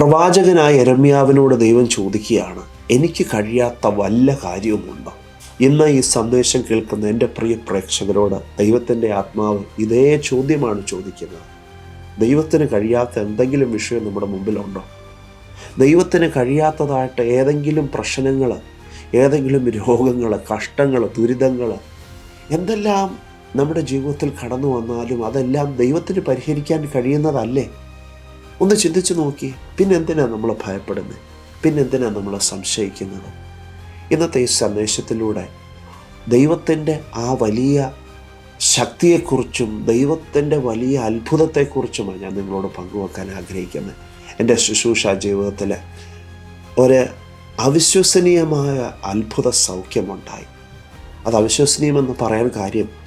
പ്രവാചകനായ എരമ്യാവിനോട് ദൈവം ചോദിക്കുകയാണ് എനിക്ക് കഴിയാത്ത വല്ല കാര്യവുമുണ്ടോ? ഇന്ന് ഈ സന്ദേശം കേൾക്കുന്ന എന്റെ പ്രിയ പ്രേക്ഷകരോട് ദൈവത്തിന്റെ ആത്മാവ് ഇതേ ചോദ്യമാണ് ചോദിക്കുന്നത്. ദൈവത്തിന് കഴിയാത്ത എന്തെങ്കിലും വിഷയം നമ്മുടെ മുമ്പിലുണ്ടോ? ദൈവത്തിന് കഴിയാത്തതായിട്ട് ഏതെങ്കിലും പ്രശ്നങ്ങൾ ഏതെങ്കിലും രോഗങ്ങൾ കഷ്ടങ്ങൾ ദുരിതങ്ങൾ എന്തെല്ലാം നമ്മുടെ ജീവിതത്തിൽ കടന്നു വന്നാലും അതെല്ലാം ദൈവത്തിന് പരിഹരിക്കാൻ കഴിയുന്നതല്ലേ? ഒന്ന് ചിന്തിച്ചു നോക്കി പിന്നെന്തിനാണ് നമ്മൾ ഭയപ്പെടുന്നത് പിന്നെന്തിനാണ് നമ്മൾ സംശയിക്കുന്നത്? ഇന്നത്തെ ഈ സന്ദേശത്തിലൂടെ ദൈവത്തിന്റെ ആ വലിയ ശക്തിയെക്കുറിച്ചും ദൈവത്തിന്റെ വലിയ അത്ഭുതത്തെക്കുറിച്ചുമാണ് ഞാൻ നിങ്ങളോട് പങ്കുവെക്കാൻ ആഗ്രഹിക്കുന്നത്. എന്റെ ശുശ്രൂഷ ജീവിതത്തിൽ ഒരു അവിശ്വസനീയമായ അത്ഭുത സൗഖ്യമുണ്ടായി. അത് അവിശ്വസനീയമെന്ന് പറയാൻ കാര്യം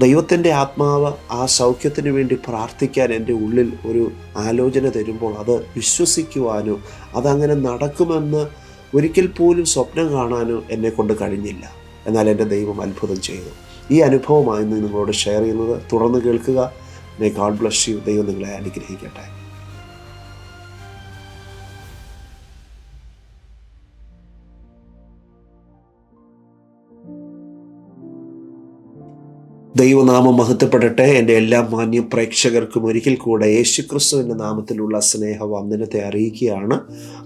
ദൈവത്തിന്റെ ആത്മാവ് ആ സൗഖ്യത്തിന് വേണ്ടി പ്രാർത്ഥിക്കാൻ എന്റെ ഉള്ളിൽ ഒരു ആലോചന തരുമ്പോൾ അത് വിശ്വസിക്കുവാനോ അതങ്ങനെ നടക്കുമെന്ന് ഒരിക്കൽ പോലും സ്വപ്നം കാണാനോ എന്നെ കൊണ്ട് കഴിഞ്ഞില്ല. എന്നാൽ എന്റെ ദൈവം അത്ഭുതം ചെയ്തു. ഈ അനുഭവമായി നിങ്ങളോട് ഷെയർ ചെയ്യുന്നത്. തുടർന്ന് കേൾക്കുക. മേ ഗാഡ് ബ്ലസ് യു ദൈവം നിങ്ങളെ അനുഗ്രഹിക്കട്ടെ. ദൈവനാമം മഹത്വപ്പെടട്ടെ. എന്റെ എല്ലാ മാന്യ പ്രേക്ഷകർക്കും ഒരിക്കൽ കൂടെ യേശുക്രിസ്തുവിന്റെ നാമത്തിലുള്ള സ്നേഹവന്ദനത്തെ അറിയിക്കുകയാണ്.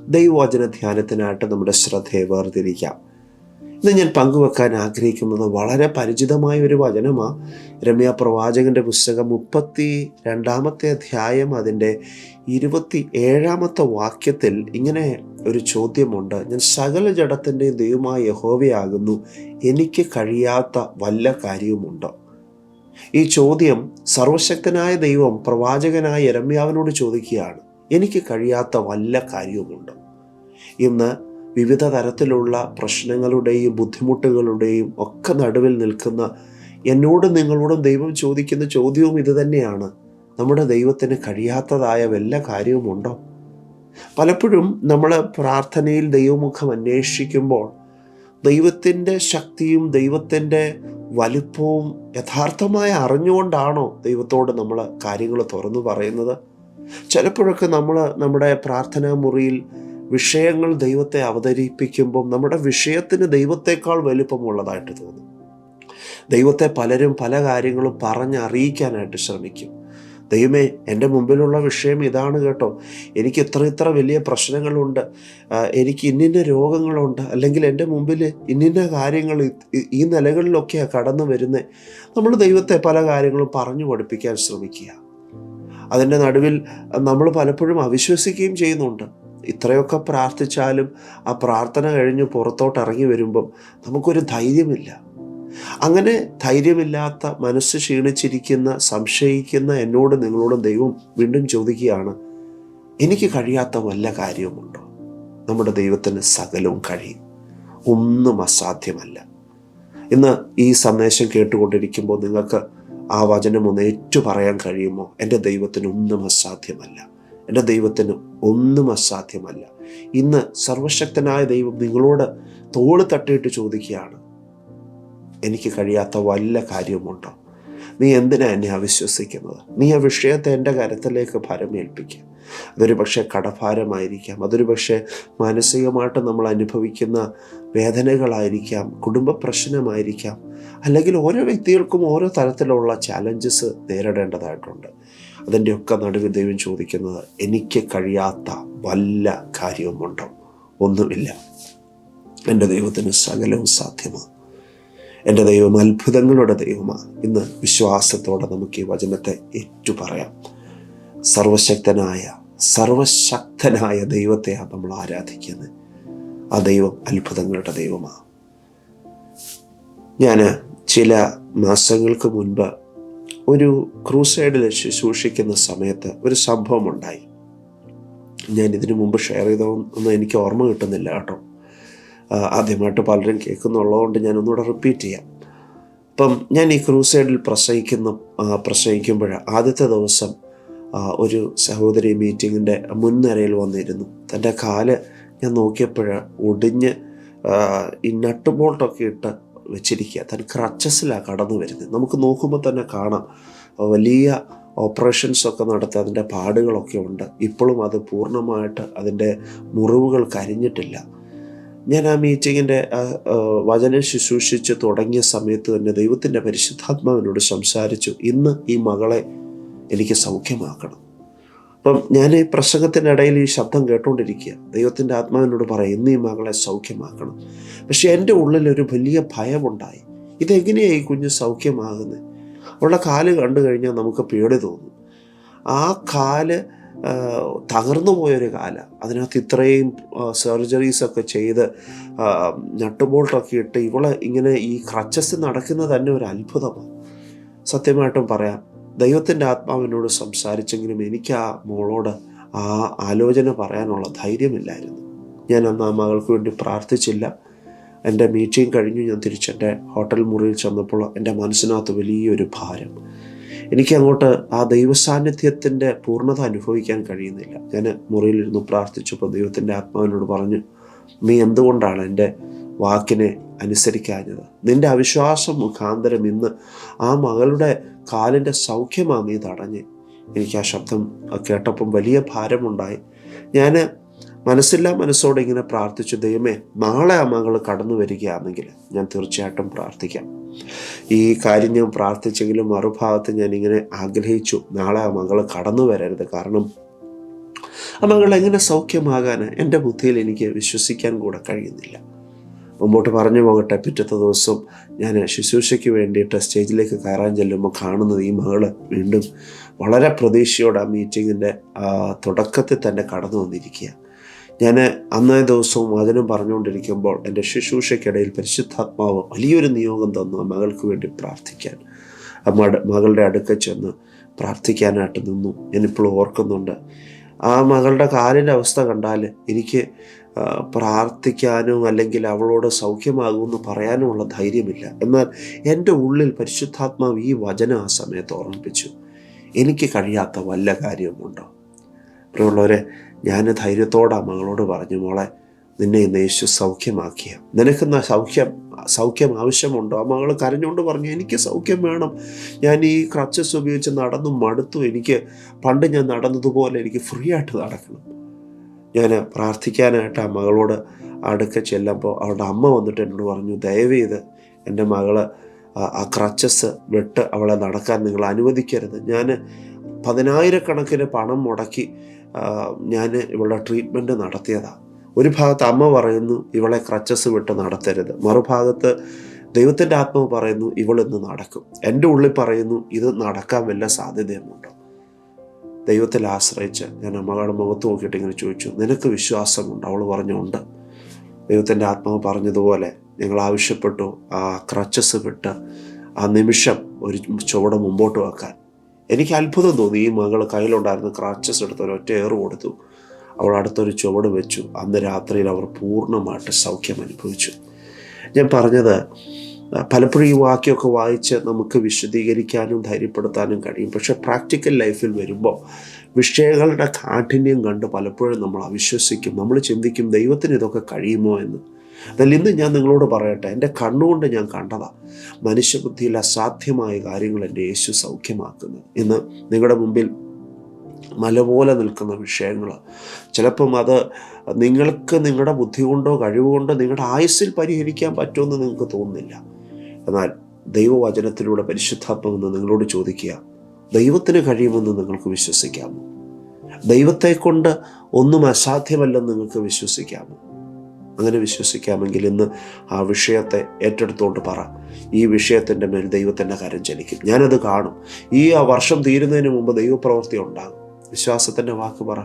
ദൈവവചന ധ്യാനത്തിനായിട്ട് നമ്മുടെ ശ്രദ്ധയെ വേർതിരിക്കാം. ഇന്ന് ഞാൻ പങ്കുവെക്കാൻ ആഗ്രഹിക്കുന്നത് വളരെ പരിചിതമായ ഒരു വചനമാണ് രമ്യ പ്രവാചകന്റെ പുസ്തകം മുപ്പത്തി രണ്ടാമത്തെ അധ്യായം അതിന്റെ ഇരുപത്തി ഏഴാമത്തെ വാക്യത്തിൽ ഇങ്ങനെ ഒരു ചോദ്യമുണ്ട്. ഞാൻ സകല ജഡത്തിന്റെയും ദൈവമായ യഹോവയാകുന്നു. എനിക്ക് കഴിയാത്ത വല്ല കാര്യവുമുണ്ടോ? ഈ ചോദ്യം സർവശക്തനായ ദൈവം പ്രവാചകനായ രമ്യാവിനോട് ചോദിക്കുകയാണ്. എനിക്ക് കഴിയാത്ത വല്ല കാര്യവുമുണ്ടോ? ഇന്ന് വിവിധ തരത്തിലുള്ള പ്രശ്നങ്ങളുടെയും ബുദ്ധിമുട്ടുകളുടെയും ഒക്കെ നടുവിൽ നിൽക്കുന്ന എന്നോടും നിങ്ങളോടും ദൈവം ചോദിക്കുന്ന ചോദ്യവും ഇതുതന്നെയാണ് നമ്മുടെ ദൈവത്തിന് കഴിയാത്തതായ വല്ല കാര്യവുമുണ്ടോ? പലപ്പോഴും നമ്മൾ പ്രാർത്ഥനയിൽ ദൈവമുഖം അന്വേഷിക്കുമ്പോൾ ദൈവത്തിന്റെ ശക്തിയും ദൈവത്തിന്റെ വലിപ്പവും യഥാർത്ഥമായി അറിഞ്ഞുകൊണ്ടാണോ ദൈവത്തോട് നമ്മൾ കാര്യങ്ങൾ തുറന്നു പറയുന്നത്? ചിലപ്പോഴൊക്കെ നമ്മൾ നമ്മുടെ പ്രാർത്ഥനാ മുറിയിൽ വിഷയങ്ങൾ ദൈവത്തെ അവതരിപ്പിക്കുമ്പം നമ്മുടെ വിഷയത്തിന് ദൈവത്തെക്കാൾ വലുപ്പമുള്ളതായിട്ട് തോന്നും. ദൈവത്തെ പലരും പല കാര്യങ്ങളും പറഞ്ഞറിയിക്കാനായിട്ട് ശ്രമിക്കും. ദൈവമേ എന്റെ മുമ്പിലുള്ള വിഷയം ഇതാണ് കേട്ടോ. എനിക്ക് ഇത്ര ഇത്ര വലിയ പ്രശ്നങ്ങളുണ്ട്. എനിക്ക് ഇന്നിന്ന രോഗങ്ങളുണ്ട്. അല്ലെങ്കിൽ എന്റെ മുമ്പിൽ ഇന്നിന്ന കാര്യങ്ങൾ ഈ നിലകളിലൊക്കെയാണ് കടന്നു വരുന്നത് നമ്മൾ ദൈവത്തെ പല കാര്യങ്ങളും പറഞ്ഞു പഠിപ്പിക്കാൻ ശ്രമിക്കുക. അതിന്റെ നടുവിൽ നമ്മൾ പലപ്പോഴും അവിശ്വസിക്കുകയും ചെയ്യുന്നുണ്ട്. ഇത്രയൊക്കെ പ്രാർത്ഥിച്ചാലും ആ പ്രാർത്ഥന കഴിഞ്ഞ് പുറത്തോട്ട് ഇറങ്ങി വരുമ്പം നമുക്കൊരു ധൈര്യമില്ല. അങ്ങനെ ധൈര്യമില്ലാത്ത മനസ്സ് ക്ഷീണിച്ചിരിക്കുന്ന സംശയിക്കുന്ന എന്നോട് നിങ്ങളോട് ദൈവം വീണ്ടും ചോദിക്കുകയാണ് എനിക്ക് കഴിയാത്ത വല്ല കാര്യവുമുണ്ടോ? നമ്മുടെ ദൈവത്തിന് സകലവും കഴിയും. ഒന്നും അസാധ്യമല്ല. ഇന്ന് ഈ സന്ദേശം കേട്ടുകൊണ്ടിരിക്കുമ്പോൾ നിങ്ങൾക്ക് ആ വചനം ഒന്ന് ഏറ്റു പറയാൻ കഴിയുമോ? എന്റെ ദൈവത്തിന് ഒന്നും അസാധ്യമല്ല. എന്റെ ദൈവത്തിന് ഒന്നും അസാധ്യമല്ല. ഇന്ന് സർവശക്തനായ ദൈവം നിങ്ങളോട് തോൾ തട്ടിയിട്ട് ചോദിക്കുകയാണ് എനിക്ക് കഴിയാത്ത വല്ല കാര്യവുമുണ്ടോ? നീ എന്തിനാ എന്നെ അവിശ്വസിക്കുന്നത്? നീ ആ വിഷയത്തെ എന്റെ കരത്തിലേക്ക് ഭരമേൽപ്പിക്കുക. അതൊരു പക്ഷേ കടഭാരമായിരിക്കാം. അതൊരു പക്ഷേ മാനസികമായിട്ട് നമ്മൾ അനുഭവിക്കുന്ന വേദനകളായിരിക്കാം. കുടുംബ പ്രശ്നമായിരിക്കാം. അല്ലെങ്കിൽ ഓരോ വ്യക്തികൾക്കും ഓരോ തരത്തിലുള്ള ചാലഞ്ചസ് നേരിടേണ്ടതായിട്ടുണ്ട്. അതിന്റെയൊക്കെ നടുവിൽ ദൈവം ചോദിക്കുന്നത് എനിക്ക് കഴിയാത്ത വല്ല കാര്യവുമുണ്ടോ? ഒന്നുമില്ല. എന്റെ ദൈവത്തിന് സകലവും സാധ്യമാണ്. എന്റെ ദൈവം അത്ഭുതങ്ങളുടെ ദൈവമാണ് ഇന്ന് വിശ്വാസത്തോടെ നമുക്ക് ഈ വചനത്തെ ഏറ്റുപറയാം. സർവശക്തനായ സർവശക്തനായ ദൈവത്തെയാണ് നമ്മൾ ആരാധിക്കുന്നത്. ആ ദൈവം അത്ഭുതങ്ങളുടെ ദൈവമാണ് ഞാൻ ചില മാസങ്ങൾക്ക് മുൻപ് ഒരു ക്രൂസൈഡിൽ ശുശ്രൂഷിക്കുന്ന സമയത്ത് ഒരു സംഭവം ഉണ്ടായി. ഞാൻ ഇതിനു മുമ്പ് ഷെയർ ചെയ്തോ എന്ന് എനിക്ക് ഓർമ്മ കിട്ടുന്നില്ല കേട്ടോ. ആദ്യമായിട്ട് പലരും കേൾക്കുന്നുള്ളതുകൊണ്ട് ഞാൻ ഒന്നുകൂടെ റിപ്പീറ്റ് ചെയ്യാം. അപ്പം ഞാൻ ഈ ക്രൂസൈഡിൽ പ്രസംഗിക്കുന്ന പ്രസംഗിക്കുമ്പോൾ ആദ്യത്തെ ദിവസം ഒരു സഹോദരി മീറ്റിങ്ങിന്റെ മുൻനിരയിൽ വന്നിരുന്നു. തന്റെ കാൽ ഞാൻ നോക്കിയപ്പോൾ ഒടിഞ്ഞ് ഈ നട്ട് ബോൾട്ടൊക്കെ ഇട്ട് വെച്ചിരിക്കുക. തൻ ക്രച്ചസിലാണ് കടന്നു വരുന്നത്. നമുക്ക് നോക്കുമ്പോൾ തന്നെ കാണാം. വലിയ ഓപ്പറേഷൻസ് ഒക്കെ നടത്തി അതിന്റെ പാടുകളൊക്കെ ഉണ്ട്. ഇപ്പോഴും അത് പൂർണമായിട്ട് അതിന്റെ മുറിവുകൾ കരിഞ്ഞിട്ടില്ല. ഞാൻ ആ മീറ്റിങ്ങിന്റെ വചനം ശുശ്രൂഷിച്ച് തുടങ്ങിയ സമയത്ത് തന്നെ ദൈവത്തിന്റെ പരിശുദ്ധാത്മാവിനോട് സംസാരിച്ചു. ഇന്ന് ഈ മകളെ എനിക്ക് സൗഖ്യമാക്കണം. അപ്പം ഞാൻ ഈ പ്രസംഗത്തിനിടയിൽ ഈ ശബ്ദം കേട്ടുകൊണ്ടിരിക്കുക ദൈവത്തിന്റെ ആത്മാവിനോട് പറയാം ഇന്ന് ഈ മകളെ സൗഖ്യമാക്കണം. പക്ഷേ എന്റെ ഉള്ളിൽ ഒരു വലിയ ഭയമുണ്ടായി. ഇതെങ്ങനെയാണ് ഈ കുഞ്ഞ് സൗഖ്യമാകുന്നത് അവളുടെ കാൽ കണ്ടു കഴിഞ്ഞാൽ നമുക്ക് പേടി തോന്നും. ആ കാൽ തകർന്നു പോയൊരു കാലം. അതിനകത്ത് ഇത്രയും സർജറീസ് ഒക്കെ ചെയ്ത് നട്ടുബോൾട്ടൊക്കെ ഇട്ട് ഇവളെ ഇങ്ങനെ ഈ ക്രച്ചസ് നടക്കുന്നത് തന്നെ ഒരു അത്ഭുതമാണ്. സത്യമായിട്ടും പറയാം ദൈവത്തിന്റെ ആത്മാവിനോട് സംസാരിച്ചെങ്കിലും എനിക്ക് ആ മോളോട് ആ ആലോചന പറയാനുള്ള ധൈര്യമില്ലായിരുന്നു. ഞാൻ അന്ന് ആ മകൾക്ക് വേണ്ടി പ്രാർത്ഥിച്ചില്ല. എന്റെ മീറ്റിംഗ് കഴിഞ്ഞു ഞാൻ തിരിച്ചെന്റെ ഹോട്ടൽ മുറിയിൽ ചെന്നപ്പോൾ എന്റെ മനസ്സിനകത്ത് വലിയൊരു ഭാരം. എനിക്ക് അങ്ങോട്ട് ആ ദൈവ സാന്നിധ്യത്തിന്റെ പൂർണത അനുഭവിക്കാൻ കഴിയുന്നില്ല. ഞാൻ മുറിയിലിരുന്നു പ്രാർത്ഥിച്ചപ്പോൾ ദൈവത്തിന്റെ ആത്മാവിനോട് പറഞ്ഞു നീ എന്തുകൊണ്ടാണ് എന്റെ വാക്കിനെ അനുസരിക്കാഞ്ഞത്? നിന്റെ അവിശ്വാസം മുഖാന്തരം ഇന്ന് ആ മകളുടെ കാലിന്റെ സൗഖ്യമാണ് നീ തടഞ്ഞ്. എനിക്ക് ആ ശബ്ദം കേട്ടപ്പം വലിയ ഭാരമുണ്ടായി. ഞാൻ മനസ്സില്ലാ മനസ്സോടെ ഇങ്ങനെ പ്രാർത്ഥിച്ചു ദൈവമേ നാളെ ആ മകൾ കടന്നു വരികയാണെങ്കിൽ ഞാൻ തീർച്ചയായിട്ടും പ്രാർത്ഥിക്കാം. ഈ കാര്യം ഞാൻ പ്രാർത്ഥിച്ചെങ്കിലും മറുഭാഗത്ത് ഞാൻ ഇങ്ങനെ ആഗ്രഹിച്ചു നാളെ ആ മകൾ കടന്നു വരരുത്. കാരണം ആ മകൾ എങ്ങനെ സൗഖ്യമാകാൻ എന്റെ ബുദ്ധിയിൽ എനിക്ക് വിശ്വസിക്കാൻ കൂടെ കഴിയുന്നില്ല. മുമ്പോട്ട് പറഞ്ഞു പോകട്ടെ പിറ്റത്തെ ദിവസം ഞാൻ ശുശ്രൂഷയ്ക്ക് വേണ്ടിയിട്ട് സ്റ്റേജിലേക്ക് കയറാൻ ചെല്ലുമ്പോൾ കാണുന്നത് ഈ മകൾ വീണ്ടും വളരെ പ്രതീക്ഷയോടെ ആ മീറ്റിങ്ങിന്റെ തുടക്കത്തിൽ തന്നെ കടന്നു വന്നിരിക്കുക ഞാൻ അന്നേ ദിവസവും വചനം പറഞ്ഞുകൊണ്ടിരിക്കുമ്പോൾ എന്റെ ശുശ്രൂഷയ്ക്കിടയിൽ പരിശുദ്ധാത്മാവ് വലിയൊരു നിയോഗം തന്നു ആ മകൾക്ക് വേണ്ടി പ്രാർത്ഥിക്കാൻ. ആ മകളുടെ അടുക്ക ചെന്ന് പ്രാർത്ഥിക്കാനായിട്ട് നിന്നു. ഞാനിപ്പോൾ ഓർക്കുന്നുണ്ട്. ആ മകളുടെ കാലിന്റെ അവസ്ഥ കണ്ടാൽ എനിക്ക് പ്രാർത്ഥിക്കാനും അല്ലെങ്കിൽ അവളോട് സൗഖ്യമാകുമെന്ന് പറയാനുമുള്ള ധൈര്യമില്ല. എന്നാൽ എന്റെ ഉള്ളിൽ പരിശുദ്ധാത്മാവ് ഈ വചനം ആ സമയത്ത് ഓർമ്മിപ്പിച്ചു. എനിക്ക് കഴിയാത്ത വല്ല കാര്യമുണ്ടോ പ്രിയമുള്ളവരെ ഞാൻ ധൈര്യത്തോടെ മകളോട് പറഞ്ഞു മോളെ നിന്നെ ഇന്ന് യേശു സൗഖ്യമാക്കിയ. നിനക്കിന്ന് സൗഖ്യം സൗഖ്യം ആവശ്യമുണ്ടോ? ആ മകൾ കരഞ്ഞുകൊണ്ട് പറഞ്ഞു എനിക്ക് സൗഖ്യം വേണം. ഞാൻ ഈ ക്രച്ചസ് ഉപയോഗിച്ച് നടന്നു മടുത്തു. എനിക്ക് പണ്ട് ഞാൻ നടന്നതുപോലെ എനിക്ക് ഫ്രീ ആയിട്ട് നടക്കണം. ഞാൻ പ്രാർത്ഥിക്കാനായിട്ട് ആ മകളോട് അടുക്ക ചെല്ലുമ്പോൾ അവളുടെ അമ്മ വന്നിട്ട് എന്നോട് പറഞ്ഞു ദയവ് ചെയ്ത് എന്റെ മകൾ ആ ക്രച്ചസ് വിട്ട് അവളെ നടക്കാൻ നിങ്ങൾ അനുവദിക്കരുത്. ഞാൻ പതിനായിരക്കണക്കിന് പണം മുടക്കി ഞാൻ ഇവളുടെ ട്രീറ്റ്മെന്റ് നടത്തിയതാണ് ഒരു ഭാഗത്ത് അമ്മ പറയുന്നു ഇവളെ ക്രച്ചസ് വിട്ട് നടത്തരുത്. മറുഭാഗത്ത് ദൈവത്തിന്റെ ആത്മാവ് പറയുന്നു ഇവളിന്ന് നടക്കും. എന്റെ ഉള്ളിൽ പറയുന്നു ഇത് നടക്കാൻ വല്ല സാധ്യതയുമുണ്ടോ? ദൈവത്തിൽ ആശ്രയിച്ച് ഞാൻ അമ്മകളുടെ മുഖത്ത് നോക്കിയിട്ട് ഇങ്ങനെ ചോദിച്ചു നിനക്ക് വിശ്വാസമുണ്ട്? അവൾ പറഞ്ഞുണ്ട് ദൈവത്തിന്റെ ആത്മാവ് പറഞ്ഞതുപോലെ ഞങ്ങൾ ആവശ്യപ്പെട്ടു ആ ക്രച്ചസ് വിട്ട് ആ നിമിഷം ഒരു ചുവട് മുമ്പോട്ട് വെക്കാൻ. എനിക്ക് അത്ഭുതം തോന്നി. ഈ മകൾ കയ്യിലുണ്ടായിരുന്ന ക്രാച്ചസ് എടുത്ത് ഒരു ഒറ്റ ഏറ് കൊടുത്തു. അവൾ അടുത്തൊരു ചുവട് വെച്ചു. അന്ന് രാത്രിയിൽ അവർ പൂർണമായിട്ട് സൗഖ്യം അനുഭവിച്ചു. ഞാൻ പറഞ്ഞത് പലപ്പോഴും ഈ വാക്യമൊക്കെ വായിച്ച് നമുക്ക് വിശദീകരിക്കാനും ധൈര്യപ്പെടുത്താനും കഴിയും. പക്ഷേ പ്രാക്ടിക്കൽ ലൈഫിൽ വരുമ്പോൾ വിഷയങ്ങളുടെ കാഠിന്യം കണ്ട് പലപ്പോഴും നമ്മൾ അവിശ്വസിക്കും. നമ്മൾ ചിന്തിക്കും ദൈവത്തിന് ഇതൊക്കെ കഴിയുമോ എന്ന്. എന്നാൽ ഇന്ന് ഞാൻ നിങ്ങളോട് പറയട്ടെ എന്റെ കണ്ണുകൊണ്ട് ഞാൻ കണ്ടതാണ് മനുഷ്യബുദ്ധിയിൽ അസാധ്യമായ കാര്യങ്ങൾ എന്റെ യേശു സൗഖ്യമാക്കുന്നു ഇന്ന് നിങ്ങളുടെ മുമ്പിൽ മല പോലെ നിൽക്കുന്ന വിഷയങ്ങൾ ചിലപ്പം അത് നിങ്ങൾക്ക് നിങ്ങളുടെ ബുദ്ധി കൊണ്ടോ കഴിവുകൊണ്ടോ നിങ്ങളുടെ ആയുസ്സിൽ പരിഹരിക്കാൻ പറ്റുമെന്ന് നിങ്ങൾക്ക് തോന്നുന്നില്ല. എന്നാൽ ദൈവവചനത്തിലൂടെ പരിശുദ്ധാത്മാവെന്ന് നിങ്ങളോട് ചോദിക്കുക ദൈവത്തിന് കഴിയുമെന്ന് നിങ്ങൾക്ക് വിശ്വസിക്കാമോ? ദൈവത്തെ കൊണ്ട് ഒന്നും അസാധ്യമല്ലെന്ന് നിങ്ങൾക്ക് വിശ്വസിക്കാമോ? അങ്ങനെ വിശ്വസിക്കാമെങ്കിൽ ഇന്ന് ആ വിഷയത്തെ ഏറ്റെടുത്തുകൊണ്ട് പറ. ഈ വിഷയത്തിന്റെ മേൽ ദൈവത്തിന്റെ കരം ചലിക്കും. ഞാനത് കാണും. ഈ ആ വർഷം തീരുന്നതിന് മുമ്പ് ദൈവപ്രവൃത്തി ഉണ്ടാകും. വിശ്വാസത്തിന്റെ വാക്ക് പറ.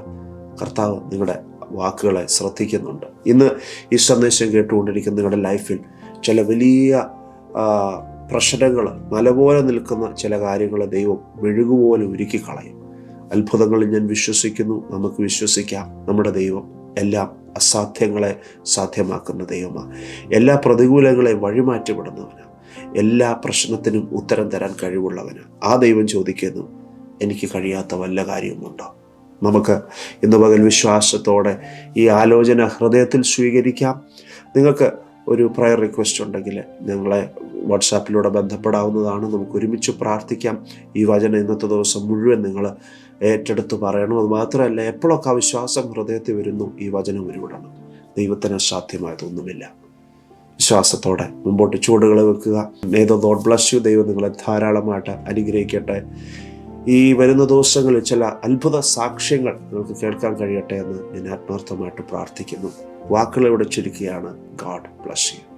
കർത്താവ് നിങ്ങളുടെ വാക്കുകളെ ശ്രദ്ധിക്കുന്നുണ്ട്. ഇന്ന് ഈ സന്ദേശം കേട്ടുകൊണ്ടിരിക്കുന്ന നിങ്ങളുടെ ലൈഫിൽ ചില വലിയ പ്രശ്നങ്ങൾ മലപോലെ നിൽക്കുന്ന ചില കാര്യങ്ങൾ ദൈവം മെഴുകുപോലെ ഒരുക്കി കളയും അത്ഭുതങ്ങളിൽ ഞാൻ വിശ്വസിക്കുന്നു. നമുക്ക് വിശ്വസിക്കാം. നമ്മുടെ ദൈവം എല്ലാം അസാധ്യങ്ങളെ സാധ്യമാക്കുന്ന ദൈവമാണ് എല്ലാ പ്രതികൂലങ്ങളെ വഴിമാറ്റപ്പെടുന്നവന് എല്ലാ പ്രശ്നത്തിനും ഉത്തരം തരാൻ കഴിവുള്ളവനാണ് ആ ദൈവം ചോദിക്കുന്നു എനിക്ക് കഴിയാത്ത വല്ല കാര്യവുമുണ്ടോ? നമുക്ക് ഇന്ന് പകൽ വിശ്വാസത്തോടെ ഈ ആലോചന ഹൃദയത്തിൽ സ്വീകരിക്കാം. നിങ്ങൾക്ക് ഒരു പ്രയർ റിക്വസ്റ്റ് ഉണ്ടെങ്കിൽ നിങ്ങളെ വാട്സാപ്പിലൂടെ ബന്ധപ്പെടാവുന്നതാണ്. നമുക്ക് ഒരുമിച്ച് പ്രാർത്ഥിക്കാം. ഈ വചനം ഇന്നത്തെ ദിവസം മുഴുവൻ നിങ്ങൾ ഏറ്റെടുത്ത് പറയണം. അത് മാത്രമല്ല എപ്പോഴൊക്കെ ആ വിശ്വാസം ഹൃദയത്തിൽ വരുന്നു ഈ വചനം ഉരുവിടണം. ദൈവത്തിന് അസാധ്യമായതൊന്നുമില്ല. വിശ്വാസത്തോടെ മുമ്പോട്ട് ചൂടുകൾ വെക്കുക. ഏതോ ഗോഡ് ബ്ലസ് യു ദൈവം നിങ്ങളെ ധാരാളമായിട്ട് അനുഗ്രഹിക്കട്ടെ. ഈ വരുന്ന ദിവസങ്ങളിൽ ചില അത്ഭുത സാക്ഷ്യങ്ങൾ നിങ്ങൾക്ക് കേൾക്കാൻ കഴിയട്ടെ എന്ന് ഞാൻ ആത്മാർത്ഥമായിട്ട് പ്രാർത്ഥിക്കുന്നു. വാക്കുകൾ ഇവിടെ ചുരുക്കുകയാണ് ഗാഡ് ബ്ലസ് യു